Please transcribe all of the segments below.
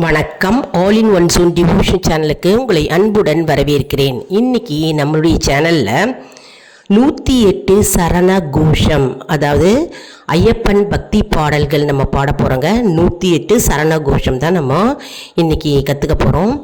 வணக்கம். All in one soon division சேனலுக்கு உங்களை அன்புடன் வரவேற்கிறேன். இன்னைக்கு நம்மளுடைய சேனலில் நூற்றி எட்டு சரண கோஷம் அதாவது ஐயப்பன் பக்தி பாடல்கள் நம்ம பாட போகிறோங்க நூற்றி எட்டு சரண கோஷம் தான் நம்ம இன்றைக்கி கற்றுக்க போகிறோம்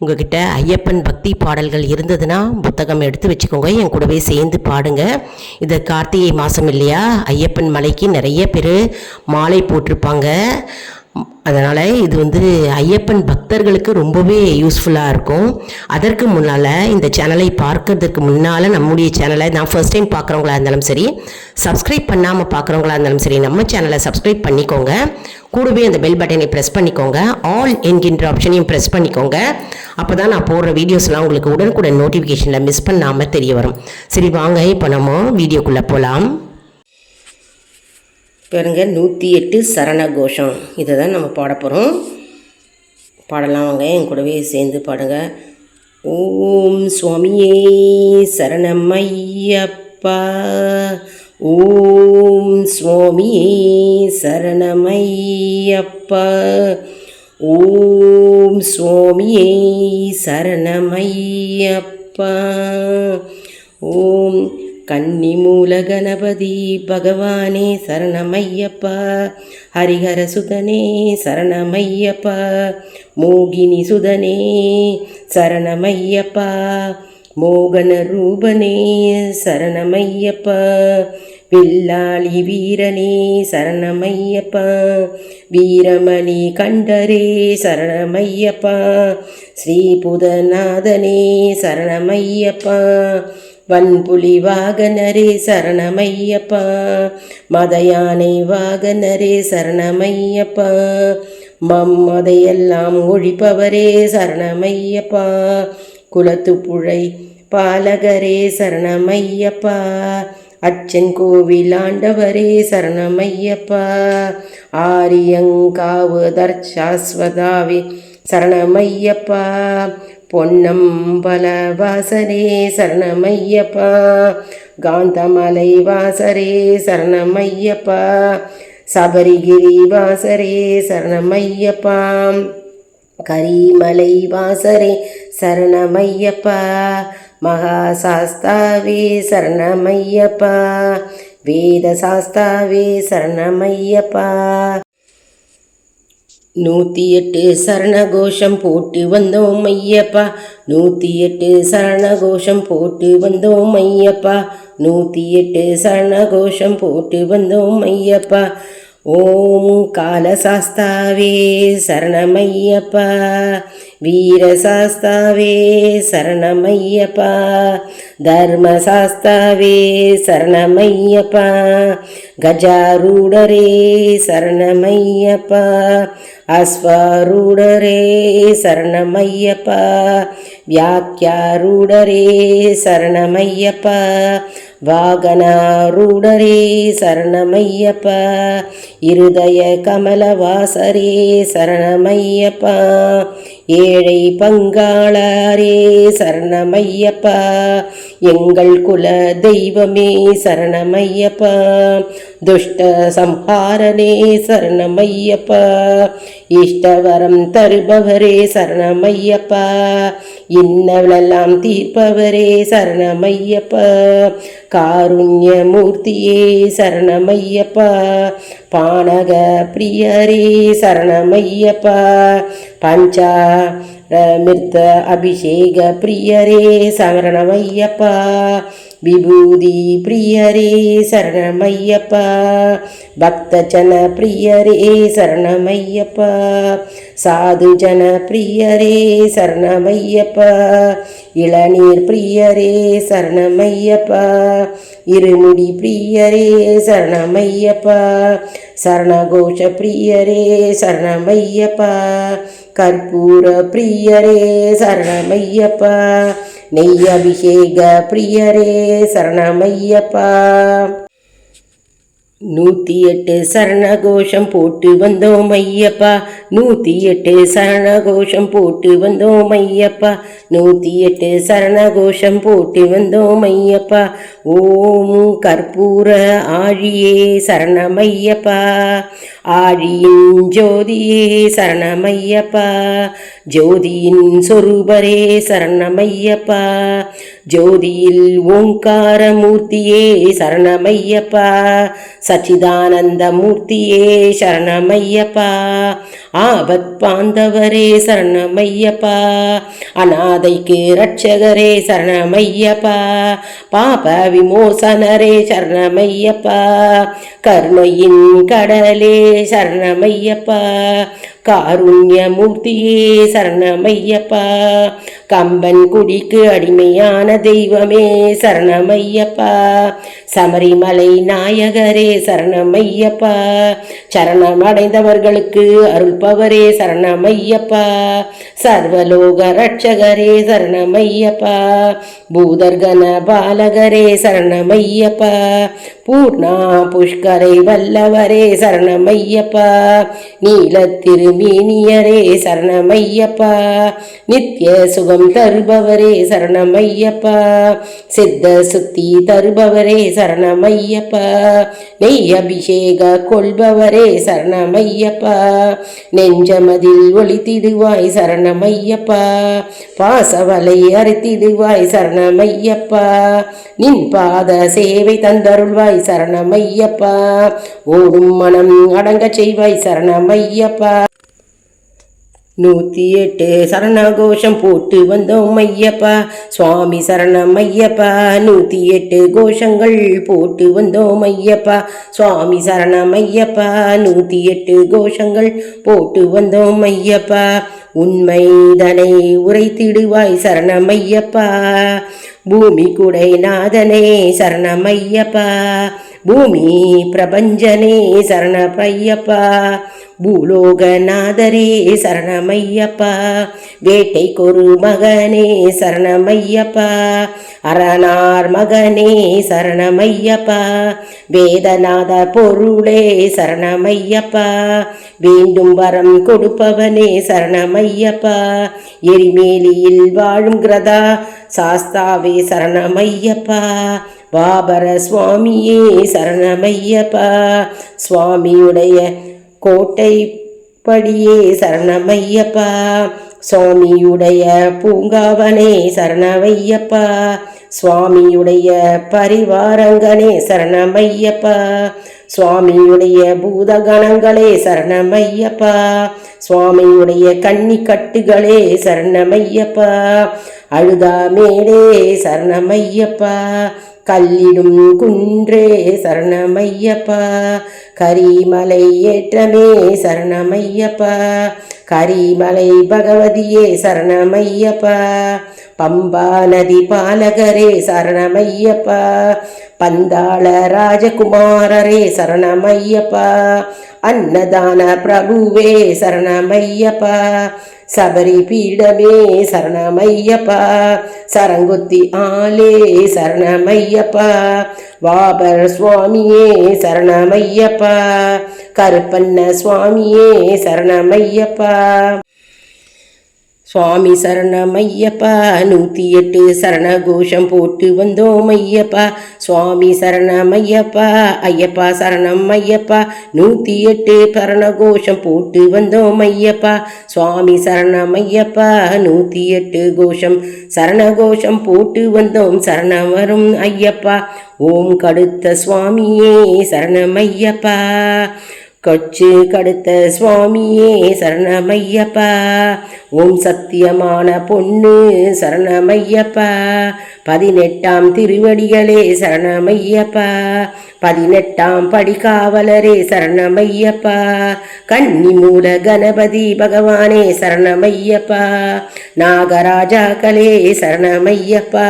உங்ககிட்ட ஐயப்பன் பக்தி பாடல்கள் இருந்ததுன்னா புத்தகம் எடுத்து வச்சுக்கோங்க. என் கூடவே சேர்ந்து பாடுங்க. இது கார்த்திகை மாதம் இல்லையா? ஐயப்பன் மலைக்கு நிறைய பேர் மாலை போட்டிருப்பாங்க. அதனால் இது வந்து ஐயப்பன் பக்தர்களுக்கு ரொம்பவே யூஸ்ஃபுல்லாக இருக்கும். அதற்கு முன்னால் இந்த சேனலை பார்க்கறதுக்கு முன்னால் நம்முடைய சேனலை நான் ஃபர்ஸ்ட் டைம் பார்க்குறவங்களா இருந்தாலும் சரி சப்ஸ்கிரைப் பண்ணாமல் பார்க்குறவங்களா இருந்தாலும் சரி நம்ம சேனலை சப்ஸ்கிரைப் பண்ணிக்கோங்க. கூடவே அந்த பெல் பட்டனை ப்ரெஸ் பண்ணிக்கோங்க. ஆல் என்கின்ற ஆப்ஷனையும் ப்ரெஸ் பண்ணிக்கோங்க. அப்போ தான் நான் போடுற வீடியோஸ்லாம் உங்களுக்கு உடனுக்குடன் நோட்டிஃபிகேஷனில் மிஸ் பண்ணாமல் தெரிய வரும். சரி வாங்க இப்போ நம்ம வீடியோக்குள்ளே போகலாம் பாருங்க நூற்றி எட்டு சரண கோஷம் இதை தான் நம்ம பாட போகிறோம் பாடலாம் வாங்க என் கூடவே சேர்ந்து பாடுங்க. ஓம் சுவாமியே சரணமையப்பா. ஓம் சுவாமியே சரணமையப்பா. ஓம் சுவாமியே சரணமையப்பா. ஓம் கன்னிமூல கணபதி பகவானே சரணமையப்பா ஹரிஹர சுதனே சரணமையப்பா மோகினி சுதனே சரணமையப்பா மோகன ரூபனே சரணமையப்பா வில்லாளி வீரனே சரணமையப்பா வீரமணி கண்டரே சரணமையப்பா ஸ்ரீபுதநாதனே சரணமையப்பா வன்புலி வாகனரே சரணமையப்பா. மதயானை வாகனரே சரணமையப்பா. மம்மதையெல்லாம் ஒழிப்பவரே சரணமையப்பா. குலத்துப்புழை பாலகரே சரணமையப்பா. அச்சன் கோவில் ஆண்டவரே சரணமையப்பா. ஆரியங்காவு தர்ஷாஸ்வதாவே சரணமையப்பா. பொன்னம்பல வாசரே சரணமையப்பா. காந்தமலை வாசரே சரணமையப்பா. சபரிகிரி வாசரே சரணமையப்பா. கரிமலை வாசரே சரணமையப்பா. மகாசாஸ்தாவே சரணமையப்பா. வேத சாஸ்தாவே சரணமையப்பா. நூற்றி எட்டு சரணகோஷம் போட்டு வந்தோம் ஐயப்பா. நூற்றி எட்டு சரணகோஷம் போட்டு வந்தோம் ஐயப்பா. நூற்றி எட்டு சரணகோஷம் போட்டு வந்தோம் ஐயப்பா. ஓம் காலசாஸ்தாவே சரணமையப்பா. வீரசாஸ்தாவே சரணமையப்பா. தர்மசாஸ்தாவே சரணமையப்பா. கஜாரூடரே சரணமையப்பா. அஸ்வாரூடரே சரணமையப்பா. வியாக்கியாரூடரே சரணமையப்பா. வாகனாரூடரே சரணமையப்பா. இருதய கமலவாசரே சரணமையப்பா. ஏழை பங்காளரே சரணமையப்பா. எங்கள் குல தெய்வமே சரணமையப்பா. துஷ்ட சம்ஹாரனே சரணமையப்பா. இஷ்டவரம் தருபவரே சரணமையப்பா. இன்னவளெல்லாம் தீர்ப்பவரே சரணமையப்பா. காருண்யமூர்த்தியே சரணமையப்பா. பானக பிரியரே சரணமையப்பா. பஞ்சா மிர்த்த அபிஷேக பிரியரே சரணமையப்பா. விபூதி பிரியரே சரணமையப்பா. பக்தஜன பிரியரே சரணமையப்பா. சாதுஜன பிரியரே சரணமையப்பா. இளநீர் பிரியரே சரணமையப்பா. இருமுடி பிரியரே சரணமையப்பா. சரணகோஷ பிரியரே சரணமையப்பா. கற்பூர பிரியரே சரணமையப்பா. நெய் அபிஷேக பிரியரே சரணமையப்பா. நூற்றி எட்டு சரணகோஷம் போட்டு வந்தோம் ஐயப்பா. நூற்றி எட்டு சரணகோஷம் போட்டு வந்தோம் ஐயப்பா. நூற்றி எட்டு சரணகோஷம் போட்டு வந்தோம் ஐயப்பா. ஓம் கற்பூர ஆழியே சரணமையப்பா. ஆழியின் ஜோதியே சரணமையப்பா ஜோதியின் சொரூபரே சரணமையப்பா ஜோதியில் ஓங்காரமூர்த்தியே சரணமையப்பா சச்சிதானந்த மூர்த்தியே சரணமையப்பா ஆபத் பாந்தவரே சரணமையப்பா அநாதைக்கு ரட்சகரே சரணமையப்பா பாப விமோசனரே சரணமையப்பா கருணையின் கடலே சரணமையப்பா. காருண்யமூர்த்தியே சரணமையப்பா. கம்பன் குடிக்கு அடிமையான தெய்வமே சரணமையப்பா. சமரிமலை நாயகரே சரணமையப்பா. ஐயப்பா. சரணம் அடைந்தவர்களுக்கு அருள்பவரே சரணமையப்பா. சர்வலோக ரட்சகரே சரணமையப்பா. பூதர்கன பாலகரே சரணமையப்பா. பூர்ணா புஷ்கரை வல்லவரே சரணமையப்பா. நீலத்திருமேனியரே சரணமையப்பா. நித்திய சுகம் தருபவரே சரணமையப்பா. சித்த சுத்தி தருபவரே சரணமையப்பா. நெய் அபிஷேக கொள்பவரே சரணமையப்பா. நெஞ்சமதில் ஒளித்திடுவாய் சரணமையப்பா. பாசவலை அறுத்திடுவாய் சரணமையப்பா. நின் பாத சேவை தந்தருள்வாய் சரணமையப்பா. ஓடும் மனம் அடங்கச் செய்வாய் சரணமையப்பா. நூற்றி எட்டு சரணகோஷம் போட்டு வந்தோம் ஐயப்பா. சுவாமி சரணம் ஐயப்பா. நூற்றி எட்டு கோஷங்கள் போட்டு வந்தோம் ஐயப்பா. சுவாமி சரணம் ஐயப்பா. நூற்றி எட்டு கோஷங்கள் போட்டு வந்தோம் ஐயப்பா. உண்மைதனை உரைத்திடுவாய் சரணமையப்பா பூமி குடை நாதனே சரணமையப்பா பூமி பிரபஞ்சனே சரணப்பையப்பா. பூலோகநாதரே சரணமையப்பா. வேட்டை கொரு மகனே சரணமையப்பா. அரணார் மகனே சரணமையப்பா. வேதநாத பொருளே சரணமையப்பா. வேண்டும் வரம் கொடுப்பவனே சரணமையப்பா. எரிமேலியில் வாழும் கிரதா சாஸ்தாவே சரணமையப்பா. பாபர சுவாமியே சரணமையப்பா. சுவாமியுடைய கோட்டைப்படியே சரணமையப்பா. சுவாமியுடைய பூங்காவனே சரணமையப்பா. சுவாமியுடைய பரிவாரங்கனே சரணமையப்பா. சுவாமியுடைய பூதகணங்களே சரணமையப்பா. சுவாமியுடைய கன்னி கட்டுகளே சரணமையப்பா. அழுதா மேடே சரணமையப்பா. கல்லிடும் குன்றே சரணமையப்பா. கரிமலை ஏற்றமே சரணமையப்பா. கரிமலை பகவதியே சரணமையப்பா. பம்பா நதி பாலகரே சரணமையப்பா. பந்தாள ராஜகுமாரரே சரணமையப்பா. அன்னதான பிரபுவே சரணமையப்பா. சபரி பீடமே சரணமையப்பா. சரங்குத்தி ஆலே சரணமையப்பா. வாபர் சுவாமியே சரணமையப்பா. கருப்பண்ண சுவாமியே சரணமையப்பா. சுவாமி சரணம் ஐயப்பா நூற்றி எட்டு சரண கோஷம் போட்டு வந்தோம் ஐயப்பா. சுவாமி சரணம் ஐயப்பா ஐயப்பா சரணம் ஐயப்பா நூற்றி எட்டு சரண கோஷம் போட்டு வந்தோம் ஐயப்பா. சுவாமி சரணம் ஐயப்பா நூற்றி எட்டு கோஷம் சரண கோஷம் போட்டு வந்தோம் சரணம் வரும் ஐயப்பா. ஓம் கடுத்த சுவாமியே சரணம் ஐயப்பா கொச்சு கடுத்த சுவாமியே சரணமையப்பா. ஓம் சத்தியமான பொண்ணு சரணமையப்பா. பதினெட்டாம் திருவடிகளே சரணமையப்பா. பதினெட்டாம் படிக்காவலரே சரணமையப்பா. கன்னி மூல கணபதி பகவானே சரணமையப்பா. நாகராஜாக்களே சரணமையப்பா.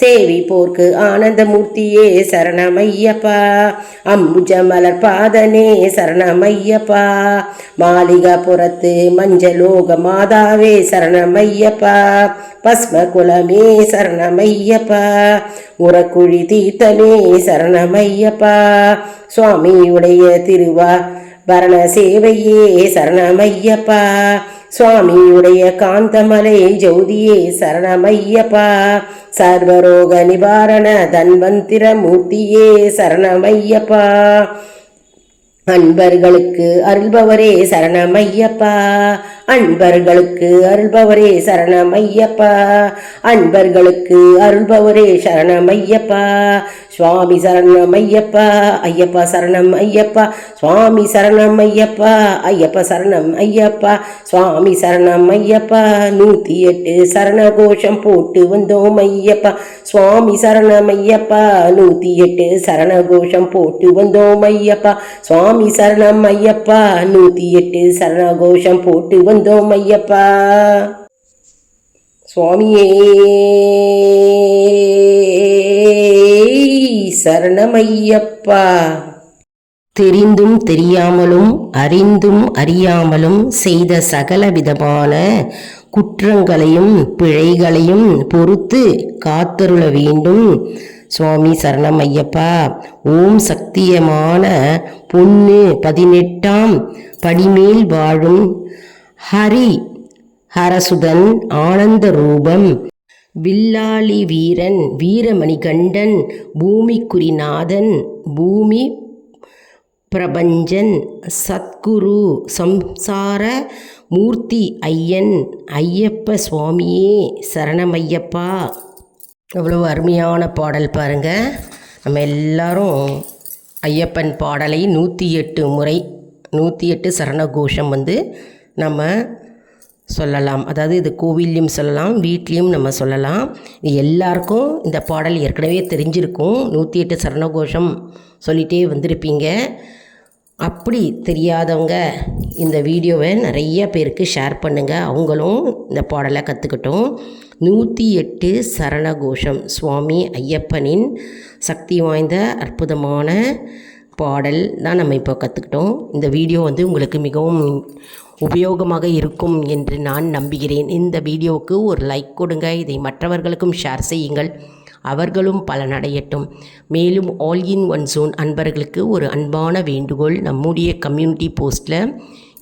சேவி போர்க்கு ஆனந்தமூர்த்தியே சரணமையப்பா. அம்புஜ மலர் பாதனே சரணமையப்பா. மாளிகாபுரத்து மஞ்சலோக மாதாவே சரணமையப்பா. பஸ்ம குலமே சரணமையப்பா. உரக்குழி தீர்த்தமே சரணமையப்பா. சுவாமியுடைய திருவா பரண சேவையே சரணமையப்பா. சுவாமியுடைய காந்தமலை ஜோதியே சரணமையப்பா. சர்வரோக நிவாரண தன்வந்திர மூர்த்தியே சரணமையப்பா. அன்பர்களுக்கு அருள்பவரே சரணமையப்பா. அன்பர்களுக்கு அருள்பவரே சரணமையப்பா. அன்பர்களுக்கு அருள்பவரே சரணமையப்பா. சுவாமி சரணம் ஐயப்பா ஐயப்பா சரணம் ஐயப்பா சுவாமி சரணம் ஐயப்பா ஐயப்பா சரணம் ஐயப்பா சுவாமி சரணம் ஐயப்பா நூற்றி எட்டு சரண கோஷம் போட்டு வந்தோம் ஐயப்பா சுவாமி சரணம் ஐயப்பா நூற்றி எட்டு சரண கோஷம் போட்டு வந்தோம் ஐயப்பா சுவாமி சரணம் ஐயப்பா நூற்றி எட்டு சரண கோஷம் போட்டு வந்தோம் ஐயப்பா. சுவாமியே சரணமையப்பா. தெரிந்தும் தெரியாமலும் அறிந்தும் அறியாமலும் செய்த சகல விதமான குற்றங்களையும் பிழைகளையும் பொறுத்து காத்தருள வேண்டும். சுவாமி சரணம் ஐயப்பா ஓம் சக்தியமான பொண்ணு பதினெட்டாம் படிமேல் வாழும் ஹரி ஹரசுதன் ஆனந்த ரூபம் வில்லாளி வீரன் வீரமணிகண்டன் பூமிக்குரிநாதன் பூமி பிரபஞ்சன் சத்குரு சம்சார மூர்த்தி ஐயன் ஐயப்ப சுவாமியே சரணமையப்பா. எவ்வளோ அருமையான பாடல் பாருங்க. நம்ம எல்லாரும் ஐயப்பன் பாடலை நூற்றி எட்டு முறை நூற்றி எட்டு சரணகோஷம் வந்து நம்ம சொல்லலாம். அதாவது இது கோவில்லையும் சொல்லலாம் வீட்லேயும் நம்ம சொல்லலாம். இது எல்லாருக்கும் இந்த பாடல் ஏற்கனவே தெரிஞ்சிருக்கும். நூற்றி எட்டு சரணகோஷம் சொல்லிகிட்டே வந்திருப்பீங்க. அப்படி தெரியாதவங்க இந்த வீடியோவை நிறைய பேருக்கு ஷேர் பண்ணுங்கள் அவங்களும் இந்த பாடலை கற்றுக்கிட்டோம் நூற்றி எட்டு சரணகோஷம். சுவாமி ஐயப்பனின் சக்தி வாய்ந்த அற்புதமான பாடல் தான் நம்ம இப்போ கற்றுக்கிட்டோம் இந்த வீடியோ வந்து உங்களுக்கு மிகவும் உபயோகமாக இருக்கும் என்று நான் நம்புகிறேன். இந்த வீடியோவுக்கு ஒரு லைக் கொடுங்க. இதை மற்றவர்களுக்கும் ஷேர் செய்யுங்கள். அவர்களும் பலனடையட்டும். மேலும் ஆல் இன் ஒன் ஜோன் அன்பர்களுக்கு ஒரு அன்பான வேண்டுகோள் நம்முடைய கம்யூனிட்டி போஸ்ட்டில்